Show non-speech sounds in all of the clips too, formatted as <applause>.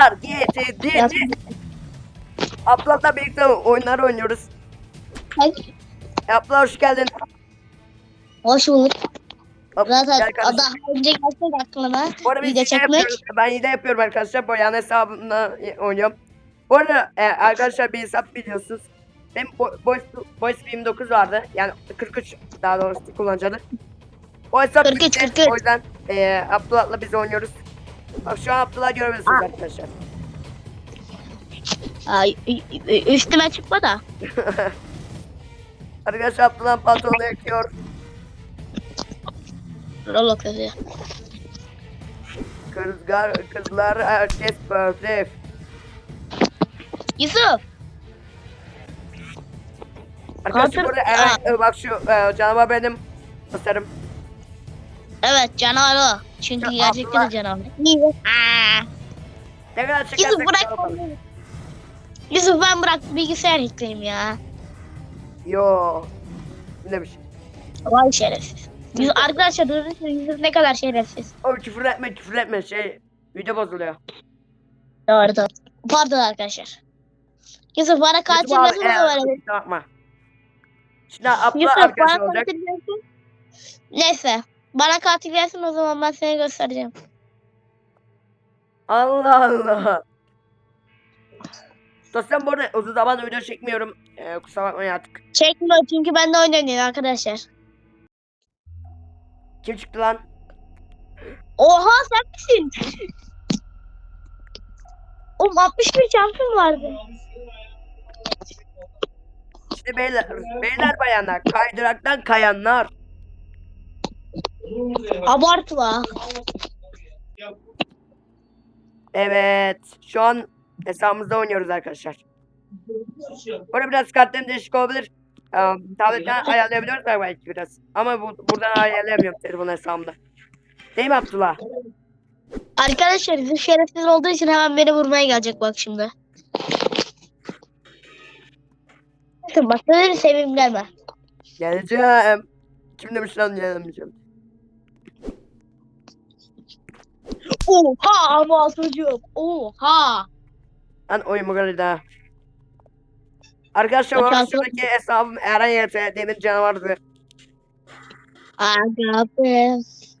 Ablalar getirdi. Ya- Ablalarla birlikte oyunlar oynuyoruz. Hadi. Abla hoş geldin. Hoş bulduk. Ab- Zaten gel kardeşim. daha önce gelsek aklıma Bu arada biz video hile çekmek. yapıyoruz. Ben hile yapıyorum arkadaşlar. Boyan hesabımla oynuyorum. Bu arada e, arkadaşlar bir hesap biliyorsunuz. Benim Bo- Boys, Boys 29 vardı. Yani 43 daha doğrusu kullanıcılı. O hesap 43, bitti. 43. O yüzden e, Abdullah'la biz oynuyoruz. Bak şu an Abdullah görebilirsiniz arkadaşlar. Ay, ü- ü- üstüme çıkma da. Arkadaşlar Abdullah'ın pantolonu yakıyor. Roblox yazıyor. Kızlar, kızlar herkes böyle. Yusuf. Arkadaşlar Hatır- burada Eren, e, bak şu e, canavar benim. Basarım. Evet canavar o. Çünkü Ya, gerçekten de canavar. Aa. Ne kadar Yusuf çekersek bırak. yapalım. Yusuf ben bırak bilgisayar yükleyeyim ya. Yo. Ne demiş? Vay şerefsiz. Yusuf, arkadaşlar durun Yusuf ne kadar şerefsiz. O küfür etme küfür etme şey. Video bozuluyor. Doğru doğru. Pardon arkadaşlar. Yusuf bana katil YouTube abi, nasıl e, böyle? kusura bakma. Şimdi abla Yusuf arkadaş bana olacak. katil. Neyse. Bana katil gelsin o zaman ben seni göstereceğim. Allah Allah. Dostum bu arada uzun zaman video çekmiyorum. Ee, kusura bakmayın artık. Çekme çünkü ben de oyun oynuyorum arkadaşlar. Kim çıktı lan? Oha sen misin? Oğlum 60 bin şampiyon vardı. İşte beyler, beyler bayanlar. Kaydıraktan kayanlar. Abartma. Evet. Şu an hesabımızda oynuyoruz arkadaşlar. Bu arada biraz kartlarım değişik olabilir. Ee, tabletten ayarlayabiliyoruz da belki biraz. Ama bu, buradan ayarlayamıyorum telefon hesabımda. Değil mi Abdullah? Arkadaşlar Yusuf şerefsiz olduğu için hemen beni vurmaya gelecek bak şimdi. Bakın bak böyle sevim gelme. Geleceğim. Kim demiş lan gelemeyeceğim. Oha ama çocuğum. Oha. Bu kadar daha. Arkadaşlar Bakın, arada şuradaki hesabım Eren YT demir canavardı. Be.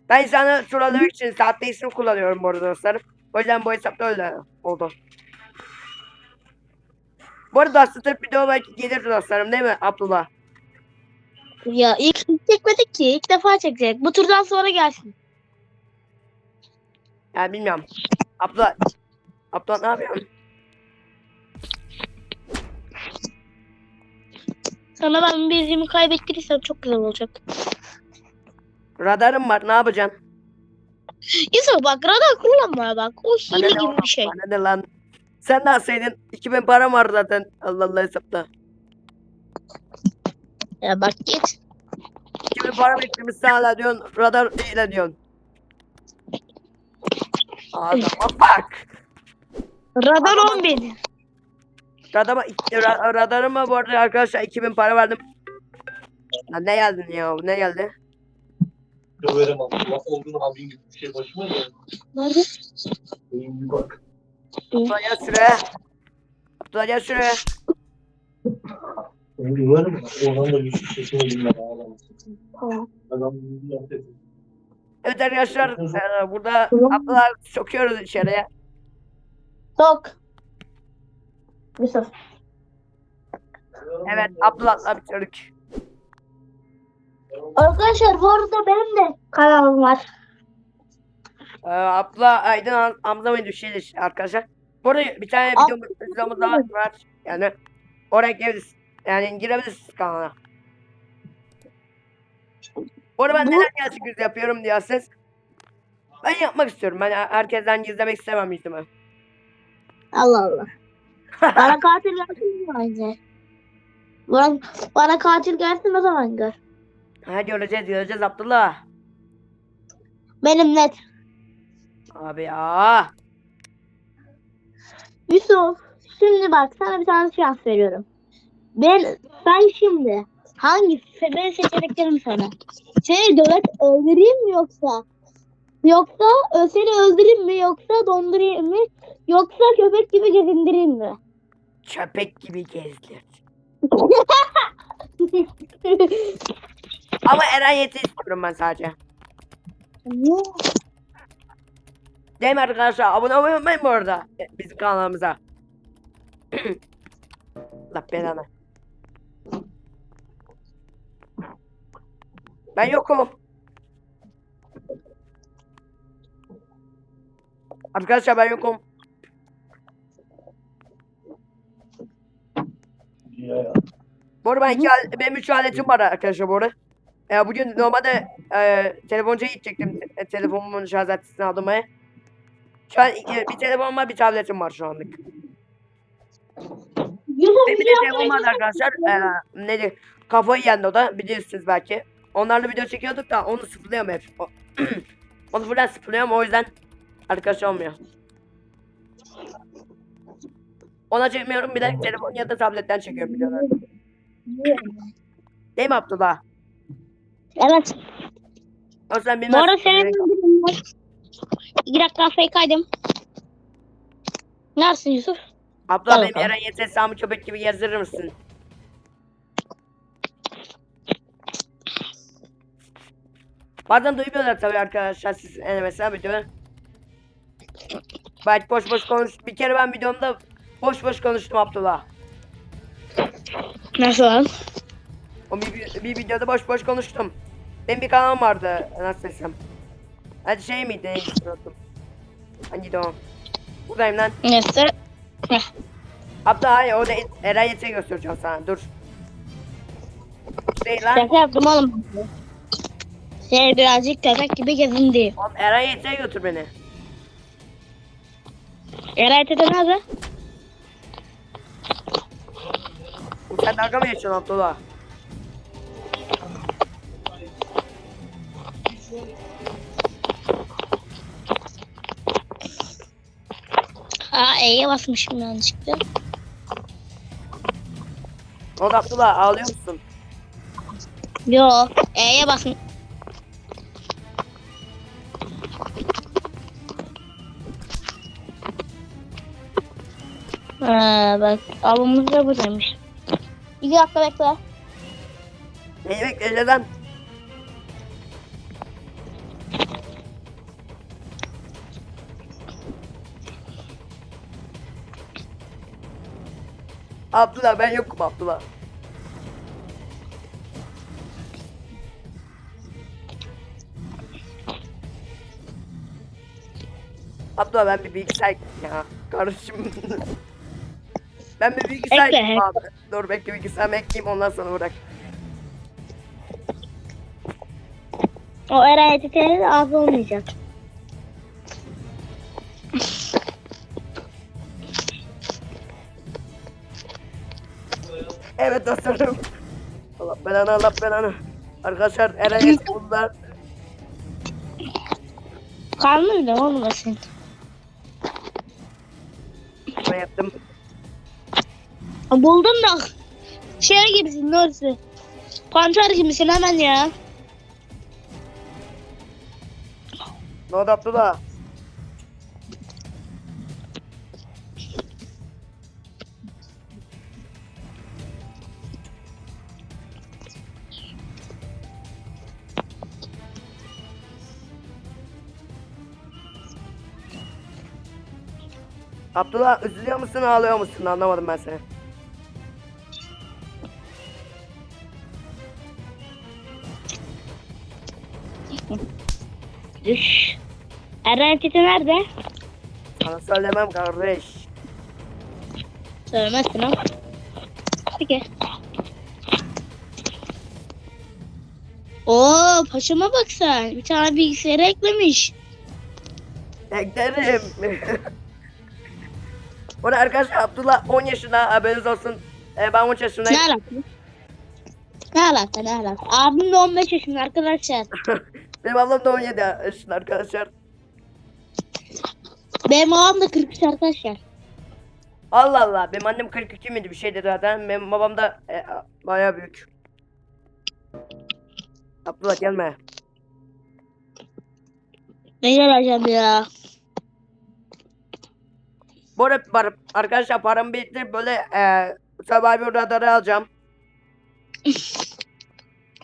Ben sana şuraları için saatte isim kullanıyorum bu arada dostlarım. O yüzden bu hesapta öyle oldu. Bu arada aslında video belki gelir dostlarım değil mi Abdullah? Ya ilk çekmedik ki. ilk defa çekecek. Bu turdan sonra gelsin. Yani bilmiyorum. Abdullah. Abdullah ne yapıyorsun? Sana ben birimi kaybettirirsem çok güzel olacak. Radarım var ne yapacaksın? Yusuf bak radar kullanma bak. O Bana hile ne gibi oğlum, bir şey. Bana ne lan? Sen de alsaydın 2000 param var zaten. Allah Allah hesapta. Ya bak git. 2000 para biriktirmişsin hala diyorsun. Radar değil diyorsun. Adama bak. Radar 10 bin. Radama, ra, radarıma bu arada arkadaşlar 2000 para verdim. Lan ne geldin ya? Ne geldi? Döverim abi. Laf olduğunu abin gibi bir şey başıma geldi. Nerede? Benim bir bak. Abdullah gel şuraya. Abdullah gel şuraya. Ben döverim. Oradan da bir şey sesini dinle. Adam bir laf dedi. Evet arkadaşlar e, burada Abdullah sokuyoruz içeriye. Sok. Yusuf. Evet Abdullah'la bitirdik. Arkadaşlar bu arada benim de kanalım var. Ee, Abdullah Aydın Ham- Hamza mıydı bir şeydi arkadaşlar. Bu arada bir tane videomuz, videomuz daha var. Yani oraya girebiliriz. Yani girebilirsiniz kanala. Bu arada ben Bu- neden gerçek yüz yapıyorum diyorsanız. Ben yapmak istiyorum. Ben herkesten gizlemek istemem yüzümü. Allah Allah. Bana katil gelsin bence? Bana, bana katil gelsin o zaman gör. Ha göreceğiz göreceğiz Abdullah. Benim net. Abi ya. Yusuf şimdi bak sana bir tane şans veriyorum. Ben sen şimdi hangi ben seçeneklerim sana. Seni dövet öldüreyim mi yoksa Yoksa seni öldüreyim mi? Yoksa dondurayım mı? Yoksa köpek gibi gezindireyim mi? Köpek gibi gezdir. <laughs> Ama Eren yeti istiyorum ben sadece. Değil mi arkadaşlar? Abone olmayı unutmayın bu arada. Bizim kanalımıza. <clears throat> Allah belanı. Ben yokum. Arkadaşlar ben yokum. Ya. Bu arada ben iki, benim üç aletim var arkadaşlar bu arada. Ee, bugün normalde e, telefoncuya gidecektim. E, telefonumun şarj aletini almaya. Şu an iki- bir telefonum var bir tabletim var şu anlık. Benim bir de telefon vardı arkadaşlar. Ee, neydi? Kafayı yendi o da bilirsiniz belki. Onlarla video çekiyorduk da onu sıfırlıyorum hep. <clears throat> Onu buradan sıfırlıyorum o yüzden arkadaş olmuyor. Ona çekmiyorum bir de telefon ya da tabletten çekiyorum videoları. Değil mi Abdullah? Evet. O sen Bu bilmezsin. arada senin. İki dakika fake'aydım. Neredesin Yusuf? Abdullah Al benim bakalım. Eren Yeter Sami köpek gibi gezdirir misin? Bazen duymuyorlar tabii arkadaşlar siz yani mesela videoyu. Belki boş boş konuş. Bir kere ben videomda boş boş konuştum Abdullah. Nasıl lan? O bir, bir, videoda boş boş konuştum. Benim bir kanalım vardı nasıl desem. Hadi şey miydi neydi unuttum. Hangiydi o? Buradayım lan. Neyse. Abdullah hayır o da Eren Yeter'i göstereceğim sana dur. Değil lan. Şaka yaptım oğlum. Şey birazcık köpek gibi gezindi. Oğlum Eren Yeter'e götür beni. Eray tete nerede? Sen dalga mı geçiyorsun Abdullah? Aa E'ye basmışım yanlışlıkla. Ne oldu Abdullah ağlıyor musun? Yo E'ye basın. Ha bak albümümüz de buradaymış. İki dakika bekle. Neyi bekleyeceğiz lan? Abdullah ben yokum Abdullah. Abdullah ben bir bilgisayar ya kardeşim. <laughs> ben bir bilgisayar Ekle, ekleyeyim abi. Dur bekle bilgisayarımı ekleyeyim ondan sonra bırak. O Eray tetenin az olmayacak. Evet dostlarım. Allah belanı Allah belanı. Arkadaşlar Eren bunlar. Kalmış da olmasın. Ben yaptım. Buldum da şey gibisin neresi? Panter gibisin hemen ya. Ne oldu Abdullah? Abdullah üzülüyor musun ağlıyor musun anlamadım ben seni. Düş. Eren tete nerede? Sana söylemem kardeş. Söylemezsin ama. Peki. Oo paşama bak sen. Bir tane bilgisayara eklemiş. Beklerim. <laughs> Bu arada arkadaşlar Abdullah 10 yaşında haberiniz olsun. Ee, ben 13 yaşındayım. Ne alaka? Ne alaka ne alaka? Abim de 15 yaşında arkadaşlar. <laughs> Benim ablam da 17 yaşında arkadaşlar. Benim babam da 43 arkadaşlar. Allah Allah benim annem 42 miydi bir şeydi zaten. Benim babam da e, bayağı büyük. Abdullah gelme. Ne geleceğim ya? Bu arada par- arkadaşlar paramı bitti böyle e, Survivor radarı alacağım. <laughs>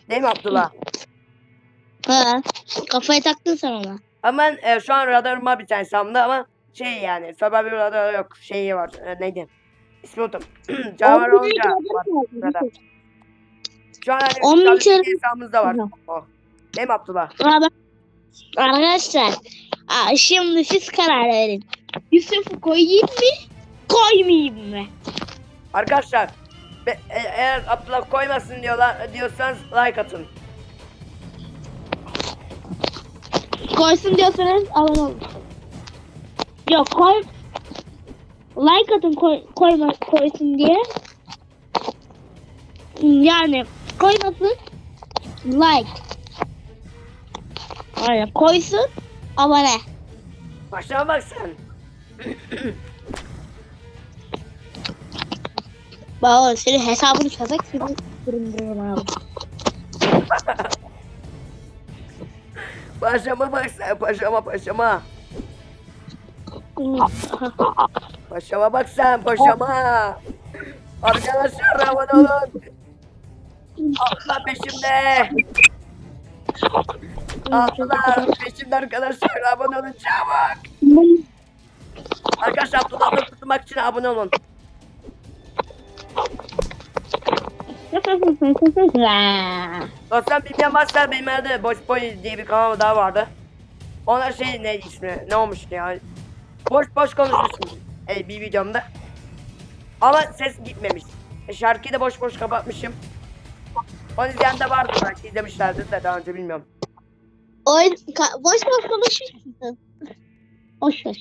Değil mi Abdullah? Ha. Kafaya taktın sen ona. Ama ben e, şu an radarım var bir tane sandı ama şey yani Survivor radarı yok. Şeyi var. E, neydi? İsmi unuttum. <clears throat> Canavar On olunca var. radar. Şu an hani On bin kere- ki hesabımızda var. Hı. O. Değil mi Abdullah? Bak- Arkadaşlar aa, şimdi siz karar verin. Yusuf'u koyayım mı? Koymayayım mı? Arkadaşlar be- e- eğer Abdullah koymasın diyorlar diyorsanız like atın. Koysun diyorsanız abone olun. Yok koy. Like atın koy, koyma, koysun diye. Yani koymasın. Like. Aynen koysun. Abone. Başına bak sen. Oğlum senin hesabını çözecek seni <laughs> durumdurum abi. Paşama bak sen paşama paşama. Paşama bak sen paşama. Arkadaşlar abone olun. Abdullah peşimde. Abdullah peşimde arkadaşlar abone olun çabuk. Arkadaşlar Abdullah'ı tutmak için abone olun. Dostlar bilmeyen varsa benim evde Boş Boy diye bir kanal daha vardı. Ona şey ne ismi ne olmuştu ya. Boş boş konuşmuşum e, bir videomda. Ama ses gitmemiş. E, şarkıyı da boş boş kapatmışım. Onu izleyen de vardı belki izlemişlerdir de daha önce bilmiyorum. Oyun boş boş konuşmuş musun? Boş boş.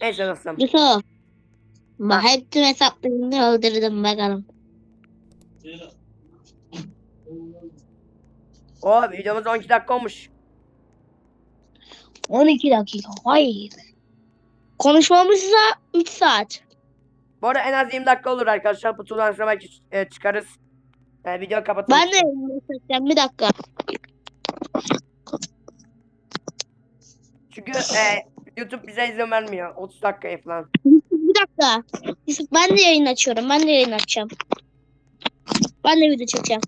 Neyse dostum. Yusuf. Tüm hesaplarını öldürdüm bakalım. O videomuz 12 dakika olmuş. 12 dakika. Hayır. Konuşmamızsa 3 saat. Bu arada en az 20 dakika olur arkadaşlar. Bu turdan sonra belki e, çıkarız. E, video kapatırız. Ben de yayınlayacağım bir dakika. Çünkü e, YouTube bize izin vermiyor. 30 dakikaya falan. Bir dakika. Ben de yayın açıyorum. Ben de yayın açacağım. Ben de video çekeceğim.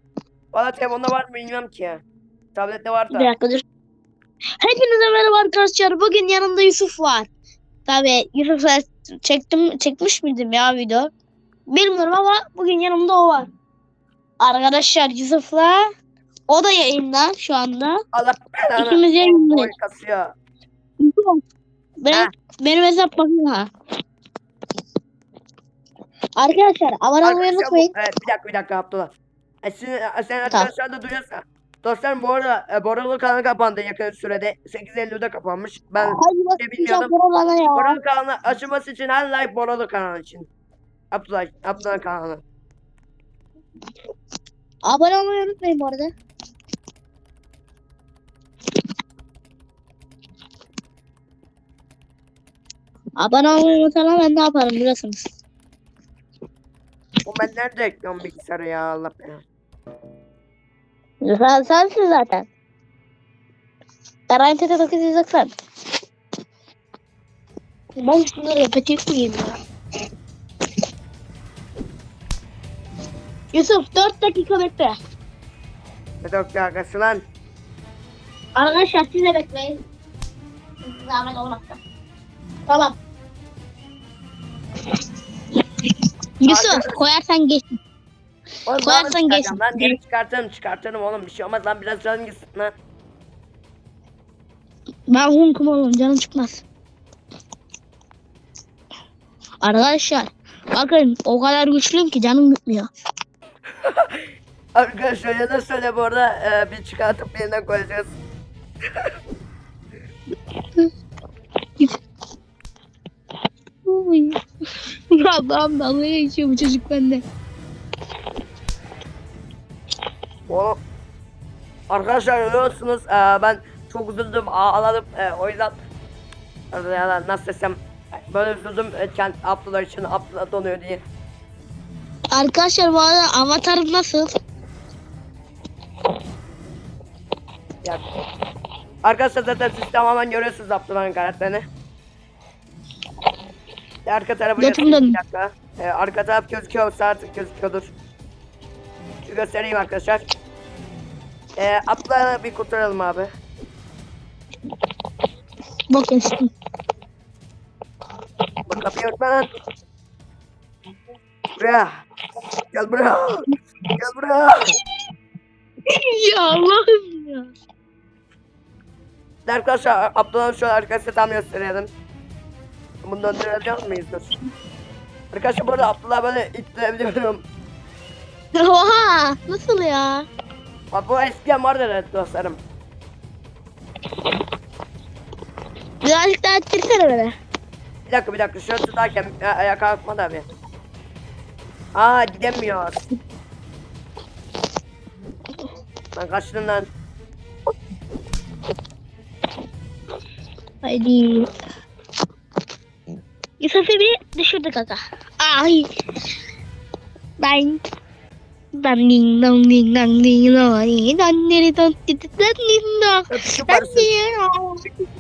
Valla telefonda var mı bilmiyorum ki. Tablette var da. Bir dakika dur. Hepinize merhaba arkadaşlar. Bugün yanımda Yusuf var. Tabii Yusuf'la çektim, çekmiş miydim ya video? Bilmiyorum ama bugün yanımda o var. Arkadaşlar Yusuf'la o da yayında şu anda. Allah belanı. İkimiz. Yusuf, Ben, benim hesap bakın ha. Arkadaşlar abone olmayı Arkadaşlar bu- unutmayın. Evet, bir dakika bir dakika Abdullah. E, sizin, e, sen arkadaşlar da duyuyorsa. Dostlarım bu arada e, Boralı kanalı kapandı yakın sürede. 8.50'de kapanmış. Ben Hayır şey bilmiyordum. bilmiyordum. ya. Boralı kanalı açılması için her like Boralı kanalı için. Abdullah, Abdullah kanalı. Abone olmayı unutmayın bu arada. Abone olmayı unutsana ben ne yaparım biliyorsunuz. O ben nerede ekliyorum bilgisayarı ya Allah belanı. Sen, sensin zaten. Garanti de 990. Ben şunları repetir koyayım ya. Yusuf 4 dakika bekle. Ne doktor arkası lan. Arkadaşlar siz de bekleyin. Zahmet olmakta. Tamam. Yusuf koyarsan geç. Oğlum Koyarsan geç. Lan geri çıkartırım çıkartırım oğlum bir şey olmaz lan biraz canım gitsin lan. Ben hunkum oğlum canım çıkmaz. Arkadaşlar bakın o kadar güçlüyüm ki canım gitmiyor. <laughs> Arkadaşlar ya da söyle bu arada e, bir çıkartıp yerine koyacağız. <laughs> Allah'ım dalga geçiyor bu çocuk bende. Oğlum. Arkadaşlar görüyorsunuz e, ben çok üzüldüm ağladım e, o yüzden ya da nasıl desem böyle üzüldüm e, kendi Abdullah için Abdullah donuyor diye. Arkadaşlar bu arada avatarım nasıl? Ya Arkadaşlar zaten siz tamamen görüyorsunuz Abdullah'ın karakterini. Arka tarafı Götüm göstereyim döndü. bir dakika. Ee, arka taraf gözüküyor, sağ taraf gözüküyordur. Şu göstereyim arkadaşlar. Ee, Abdullah'ı bir kurtaralım abi. Bak kestim. Bak kapıyı örtme lan. Buraya. Gel buraya. Gel buraya. <laughs> ya Allah'ım ya. Arkadaşlar Abdullah'ın şu arkasını tam gösterelim. Bunu döndürebiliyor muyuz? Dur. Arkadaşlar burada Abdullah böyle ittirebiliyorum. <laughs> Oha nasıl ya? Bak bu eskiden vardı evet dostlarım. Birazcık daha ettirsene beni. Bir dakika bir dakika şöyle tutarken a- ayağa kalkma da bir. Aa gidemiyor. Lan kaçtın lan. Haydi. Yusuf'u bir düşürdük aga. Ay. Ben. Dan ding dong ding dong ding dong ding dan ding dong ding dong. Ding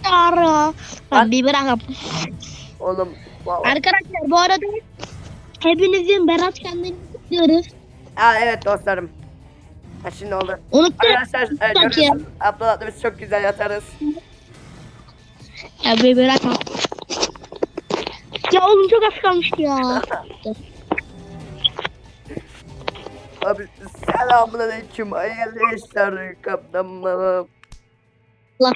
dong dong. Ben bir bırakım. Oğlum. Wow. Arkadaşlar bu arada hepinizin Berat kendini kutluyoruz. Aa evet dostlarım. Ha şimdi oldu. Unuttum. Arkadaşlar e, görüyorsunuz. Abdullah'la biz çok güzel yatarız. Ya bir bırakma. Ya oğlum çok az kalmıştı ya. Abi selamünaleyküm. Hayırlı işler kaptanım. Lan.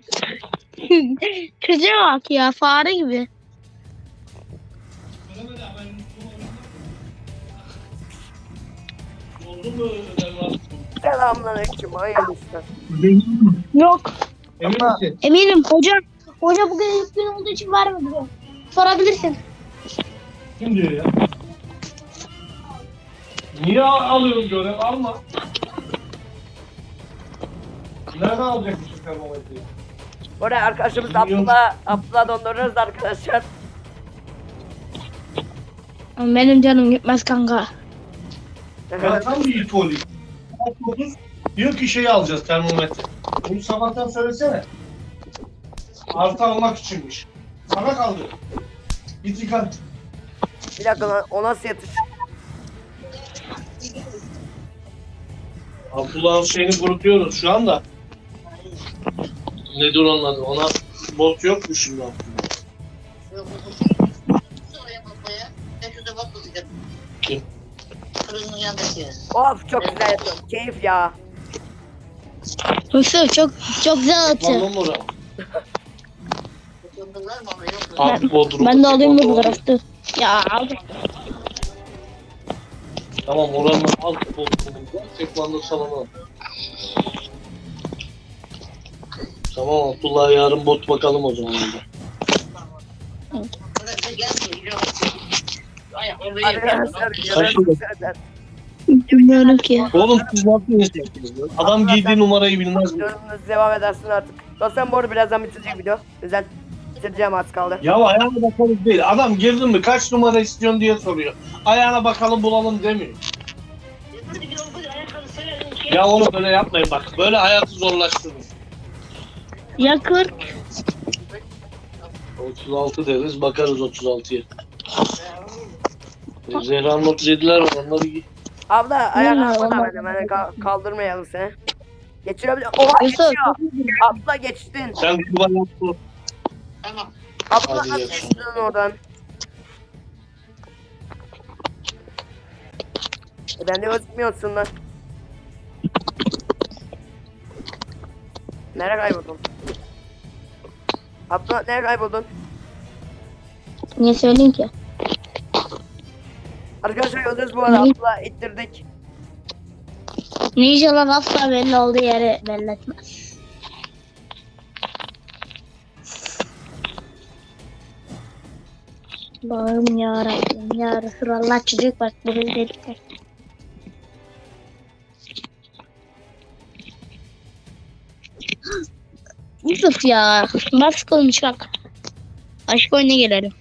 <laughs> Çocuğa bak ya fare gibi. Oldu mu ödev var? Selamünaleyküm. Hayırlı işler. Yok. Emin misin? Eminim hoca. Hoca bugün ilk gün olduğu için vermedi bize. Sorabilirsin. Kim diyor ya? Niye alıyorsun görev? Alma. Nereden alacakmışsın termometreyi? Oraya arkadaşımız Bilmiyorum. Abdullah, Abdullah dondururuz arkadaşlar. Benim canım gitmez kanka. Tam bir itolik. Diyor ki şeyi alacağız termometre. Bunu sabahtan söylesene. Artı almak içinmiş. Sana kaldı. Git yıkan. Bir dakika lan o nasıl yatış? Abdullah'ın şeyini kurutuyoruz şu anda. Nedir onun adı? Ona bot yok mu şimdi Abdullah? Kim? Of çok güzel yatıyorum. Keyif ya. Yusuf çok çok güzel atıyor. Tamam oraya. Abi Bodrum. Ben de alayım bu fotoğrafı. Ya abi. Tamam oranın alt Bodrum'unda tekvando salonu. Tamam Abdullah yarın bot bakalım o zaman. Bilmiyorum ki. Oğlum siz ne yapıyorsunuz? Adam giydiği numarayı bilmez mi? Yorumunuzu devam edersin artık. Dostlarım bu arada birazdan bitirecek video. Güzel. Bitireceğim az kaldı. Ya ayağına bakalım değil. Adam girdin mi kaç numara istiyorsun diye soruyor. Ayağına bakalım bulalım demiyor. Ya oğlum böyle yapmayın bak. Böyle hayatı zorlaştırın. Ya 40. 36 deriz bakarız 36'ya. E, Zehra'nın 37'ler var onları giy. Abla ayağını Ya, alma da olmaz. benim. Hani ka- kaldırmayalım seni. Geçirebilir. Oha Yusuf. geçiyor. Abla geçtin. Sen kurban yaptın. Tamam. Abla Hadi geçtin oradan? E ben de gözükmüyorsun lan. Nereye kayboldun? Abla nereye kayboldun? Niye söyleyeyim ki? Arkadaşlar gördünüz bu arada Ne? abla ittirdik. Ninjalar asla belli olduğu yeri belli etmez. Bağım ya Rabbim ya Resulallah çocuk bak bu dedikler. <gasps> Yusuf ya. Bak olmuş bak. Aşk oyuna gelelim.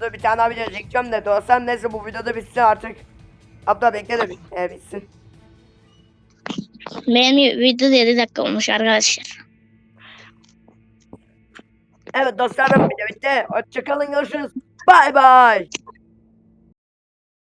Dur bir tane daha video çekeceğim de dostlarım neyse bu videoda bitsin artık. Abla bekle de e, bitsin. Benim video 7 dakika olmuş arkadaşlar. Evet dostlarım video bitti. Hoşçakalın görüşürüz. Bay bay.